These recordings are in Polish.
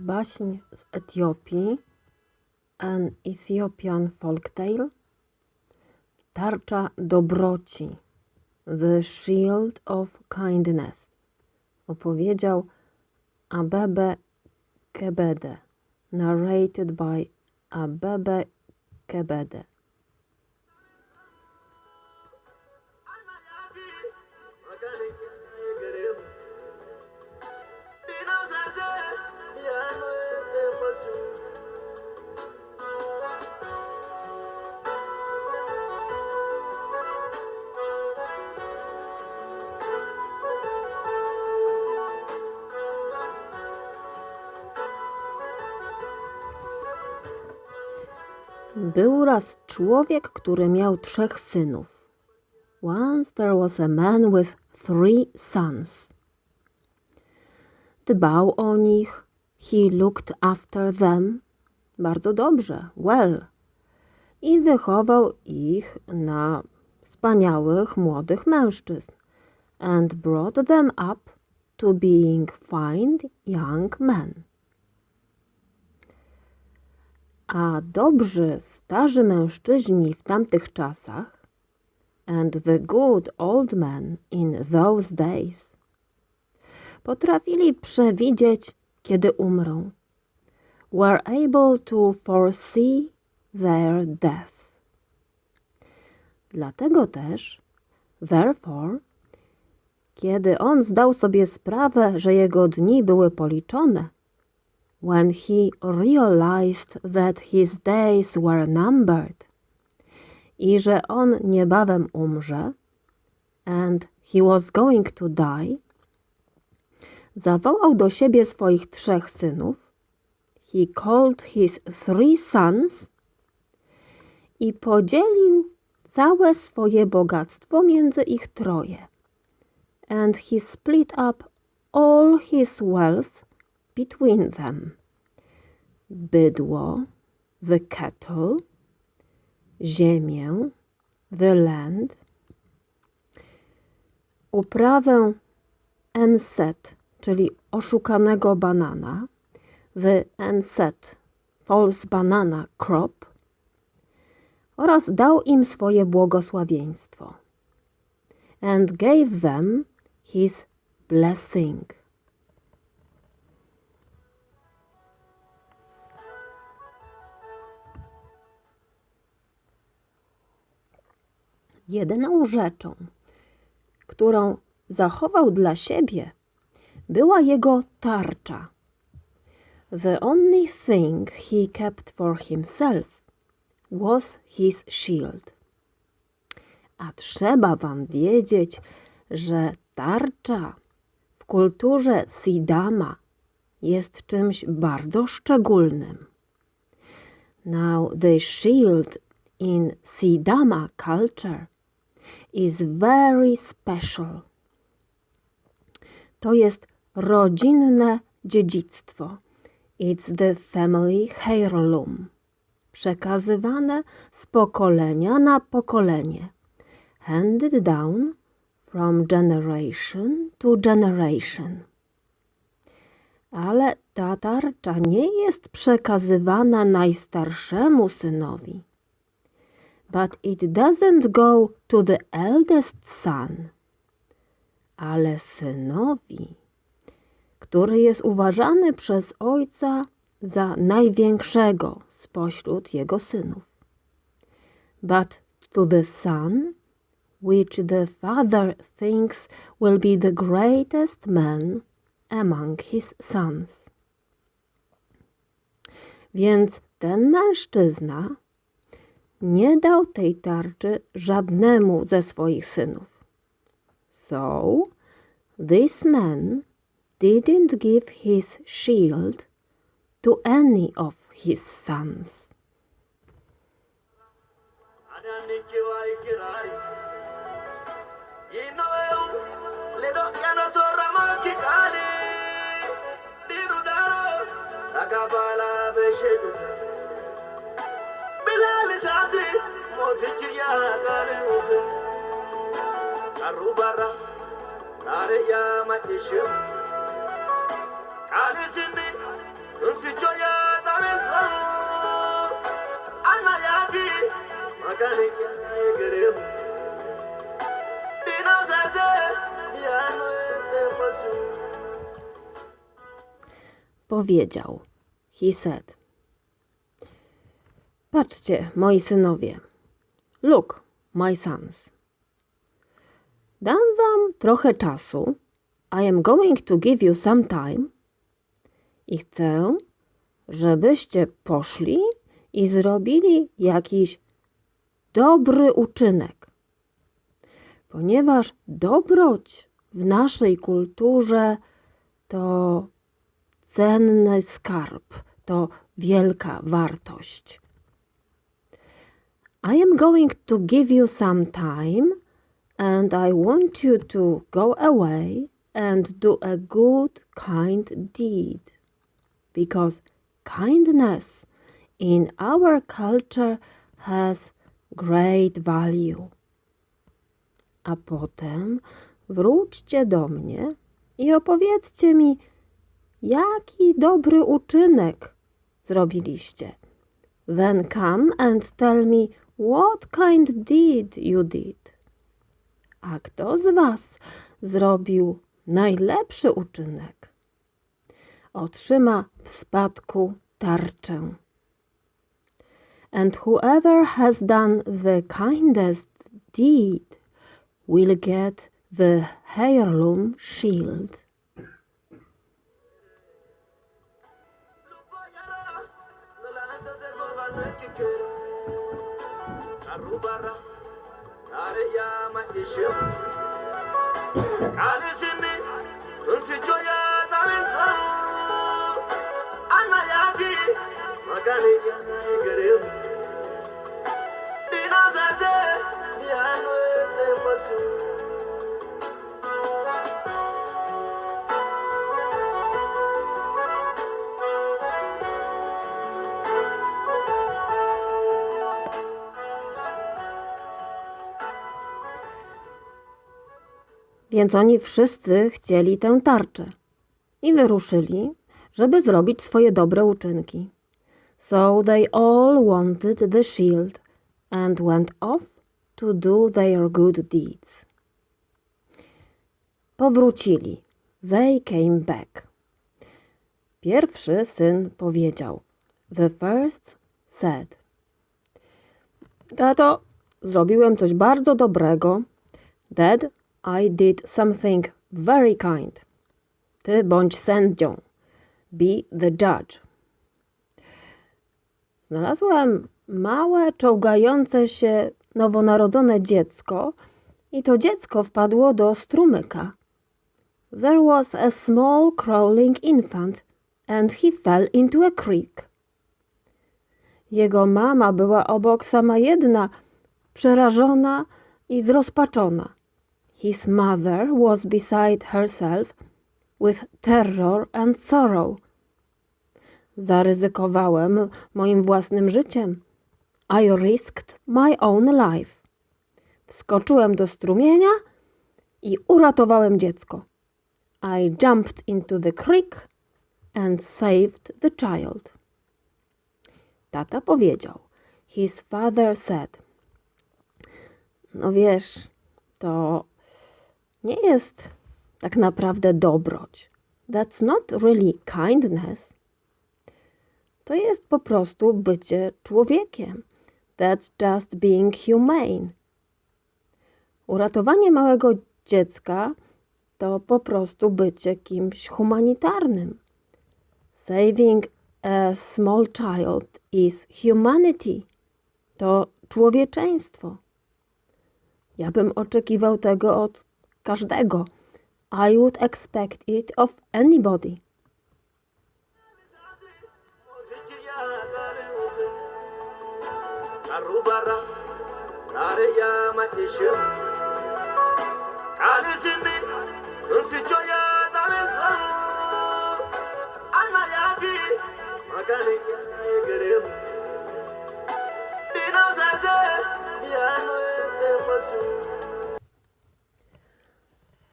Baśń z Etiopii, An Ethiopian Folktale, Tarcza dobroci, The Shield of Kindness, opowiedział Abebe Kebede, narrated by Abebe Kebede. Był raz człowiek, który miał trzech synów. Once there was a man with three sons. Dbał o nich. He looked after them. Bardzo dobrze, well. I wychował ich na wspaniałych młodych mężczyzn. And brought them up to being fine young men. A dobrzy starzy mężczyźni w tamtych czasach and the good old men in those days potrafili przewidzieć, kiedy umrą. Were able to foresee their death. Dlatego też, therefore, kiedy on zdał sobie sprawę, że jego dni były policzone, when he realized that his days were numbered i że on niebawem umrze and he was going to die, zawołał do siebie swoich trzech synów. He called his three sons i podzielił całe swoje bogactwo między ich troje. And he split up all his wealth between them. Bydło, the cattle, ziemię, the land, uprawę enset, czyli oszukanego banana, the enset, false banana crop. Oraz dał im swoje błogosławieństwo. And gave them his blessing. Jedyną rzeczą, którą zachował dla siebie, była jego tarcza. The only thing he kept for himself was his shield. A trzeba wam wiedzieć, że tarcza w kulturze Sidama jest czymś bardzo szczególnym. Now the shield in Sidama culture is very special. To jest rodzinne dziedzictwo. It's the family heirloom. Przekazywane z pokolenia na pokolenie. Handed down from generation to generation. Ale ta tarcza nie jest przekazywana najstarszemu synowi but it doesn't go to the eldest son, ale synowi, który jest uważany przez ojca za największego spośród jego synów. But to the son, which the father thinks will be the greatest man among his sons. Więc ten mężczyzna nie dał tej tarczy żadnemu ze swoich synów. So, this man didn't give his shield to any of his sons ilaalchaas mootichi yaadaale oofuu qaruubara taare yaama ishee qaalisinni tunsicho yaadame. Powiedział. He said. Patrzcie, moi synowie. Look, my sons. Dam wam trochę czasu. I am going to give you some time. I chcę, żebyście poszli i zrobili jakiś dobry uczynek. Ponieważ dobroć w naszej kulturze to cenny skarb, to wielka wartość. I am going to give you some time and I want you to go away and do a good, kind deed. Because kindness in our culture has great value. A potem wróćcie do mnie i opowiedzcie mi, jaki dobry uczynek zrobiliście. Then come and tell me what kind deed you did. A kto z was zrobił najlepszy uczynek? Otrzyma w spadku tarczę. And whoever has done the kindest deed will get the heirloom shield. Kardeşim. Kalesini Ölsü Więc oni wszyscy chcieli tę tarczę i wyruszyli, żeby zrobić swoje dobre uczynki. So they all wanted the shield and went off to do their good deeds. Powrócili. They came back. Pierwszy syn powiedział. The first said. Tato, zrobiłem coś bardzo dobrego. Dad, I did something very kind. Ty bądź sędzią. Be the judge. Znalazłem małe, czołgające się nowonarodzone dziecko i to dziecko wpadło do strumyka. There was a small crawling infant and he fell into a creek. Jego mama była obok sama jedna, przerażona i zrozpaczona. His mother was beside herself with terror and sorrow. Zaryzykowałem moim własnym życiem. I risked my own life. Wskoczyłem do strumienia i uratowałem dziecko. I jumped into the creek and saved the child. Tata powiedział. His father said. No wiesz, to nie jest tak naprawdę dobroć. That's not really kindness. To jest po prostu bycie człowiekiem. That's just being humane. Uratowanie małego dziecka to po prostu bycie kimś humanitarnym. Saving a small child is humanity. To człowieczeństwo. Ja bym oczekiwał tego od każdego. I would expect it of anybody. Arubara, Arayama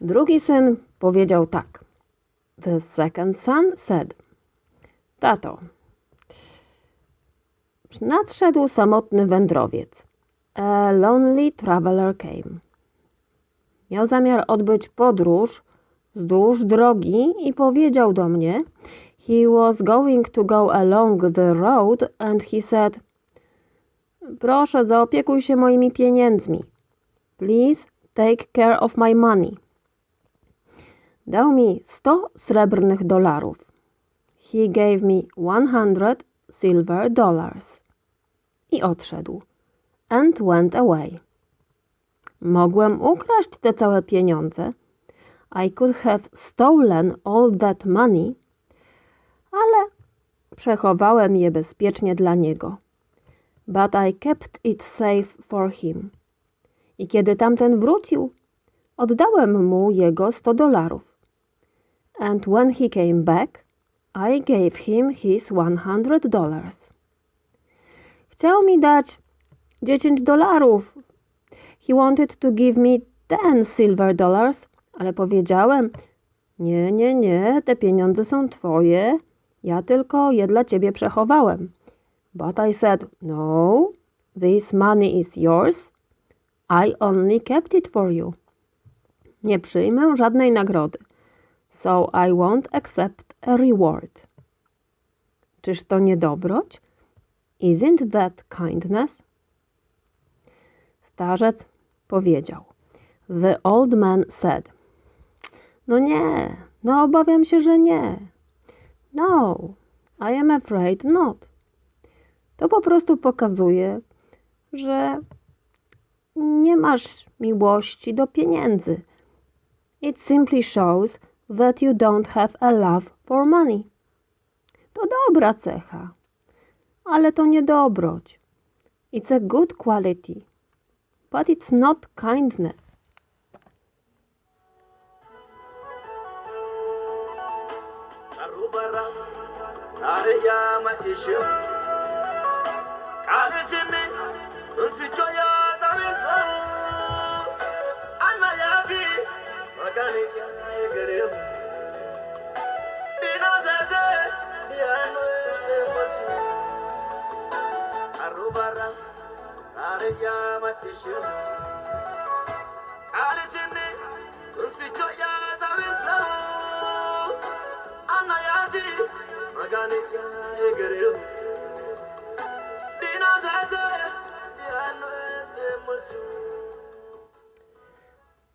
Drugi syn powiedział tak. The second son said. Tato, nadszedł samotny wędrowiec A lonely traveler came. Miał zamiar odbyć podróż wzdłuż drogi i powiedział do mnie, he was going to go along the road and he said, proszę zaopiekuj się moimi pieniędzmi. Please take care of my money. Dał mi 100 srebrnych dolarów. He gave me 100 silver dollars. I odszedł. And went away. Mogłem ukraść te całe pieniądze. I could have stolen all that money, ale przechowałem je bezpiecznie dla niego. But I kept it safe for him. I kiedy tamten wrócił, oddałem mu jego 100 dolarów. And when he came back, I gave him his 100 dollars. Chciał mi dać 10 dolarów. He wanted to give me 10 silver dollars, ale powiedziałem: Nie, nie, nie, te pieniądze są twoje. Ja tylko je dla ciebie przechowałem. But I said: No, this money is yours. I only kept it for you. Nie przyjmę żadnej nagrody. So I won't accept a reward. Czyż to nie dobroć? Isn't that kindness? Starzec powiedział. The old man said. No nie, no obawiam się, że nie. No, I am afraid not. To po prostu pokazuje, że nie masz miłości do pieniędzy. It simply shows that you don't have a love for money. To dobra cecha, ale to nie dobroć. It's a good quality, but it's not kindness. Arubara,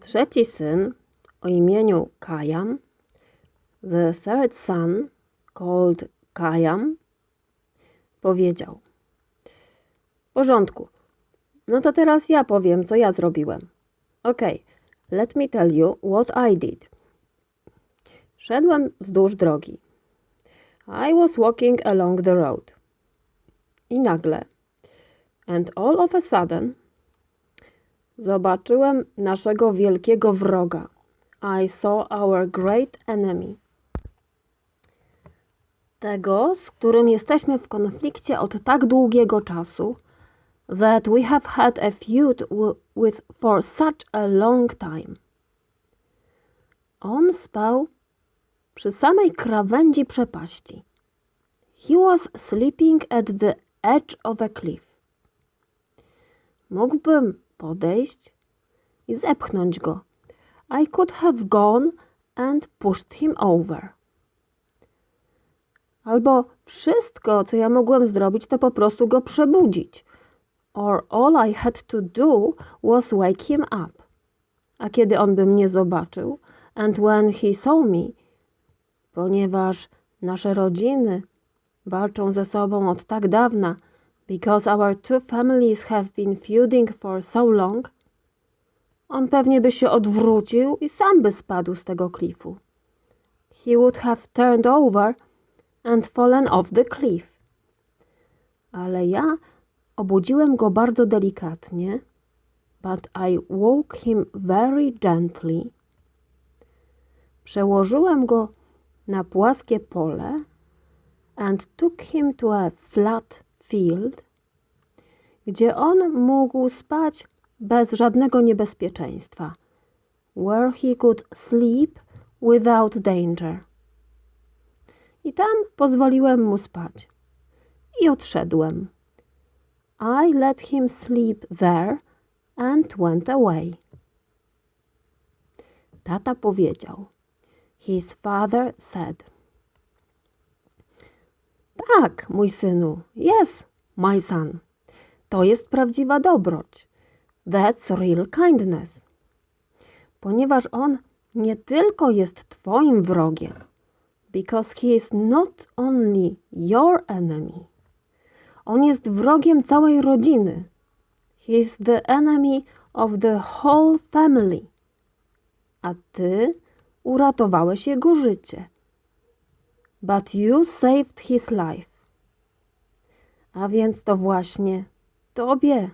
Trzeci syn o imieniu Kajam, the third son called Kajam, powiedział: W porządku, no to teraz ja powiem, co ja zrobiłem. Okej, let me tell you what I did. Szedłem wzdłuż drogi. I was walking along the road. I nagle, and all of a sudden, Zobaczyłem naszego wielkiego wroga. I saw our great enemy. Tego, z którym jesteśmy w konflikcie od tak długiego czasu, that we have had a feud with for such a long time. On spał przy samej krawędzi przepaści. He was sleeping at the edge of a cliff. Mógłbym podejść i zepchnąć go. I could have gone and pushed him over. Albo wszystko, co ja mogłem zrobić, to po prostu go przebudzić. Or all I had to do was wake him up. A kiedy on by mnie zobaczył, and when he saw me, ponieważ nasze rodziny walczą ze sobą od tak dawna, because our two families have been feuding for so long, on pewnie by się odwrócił i sam by spadł z tego klifu. He would have turned over and fallen off the cliff. Ale ja obudziłem go bardzo delikatnie, but I woke him very gently. Przełożyłem go na płaskie pole and took him to a flat field, gdzie on mógł spać bez żadnego niebezpieczeństwa, where he could sleep without danger. I tam pozwoliłem mu spać. I odszedłem. I let him sleep there and went away. Tata powiedział. His father said. Tak, mój synu. Yes, my son. To jest prawdziwa dobroć. That's real kindness. Ponieważ on nie tylko jest twoim wrogiem, because he is not only your enemy. On jest wrogiem całej rodziny. He is the enemy of the whole family. A ty uratowałeś jego życie. But you saved his life. A więc to właśnie tobie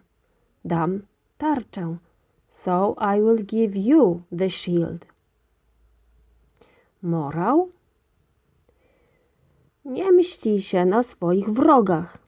dam tarczę. So I will give you the shield. Morał? Nie mści się na swoich wrogach.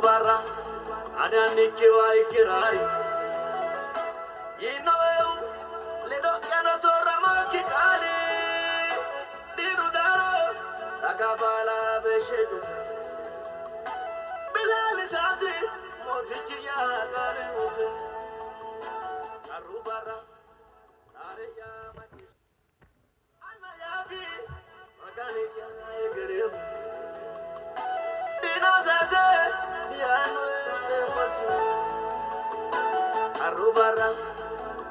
Barang Ana nikiwa ikirari Yino eu Lido kena sora moki kali Diru daro Rakabala beshedu Bilali shazi Motichi ya gari ufu rubaran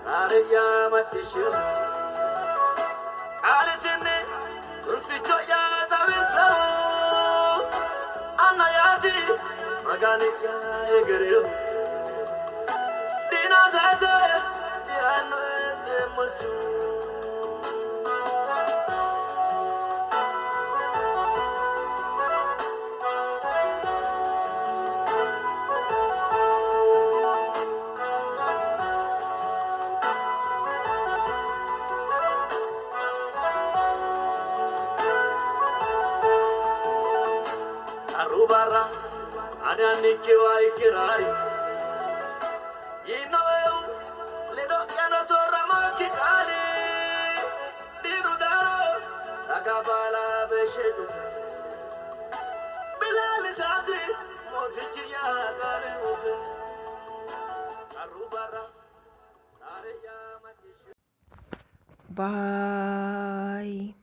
tare ya matishir kalisini kunsicho ya dawinsa anna yadi magani ya egeril dina zaizo ya no edemosu Barubara, Ananikiwa Ikirari. Inoweu, Lido Yanasora Makikali, Dirudaro, Nakabala Beshedu. Bilal Shazi, Motichia Arubara, Areya Bye.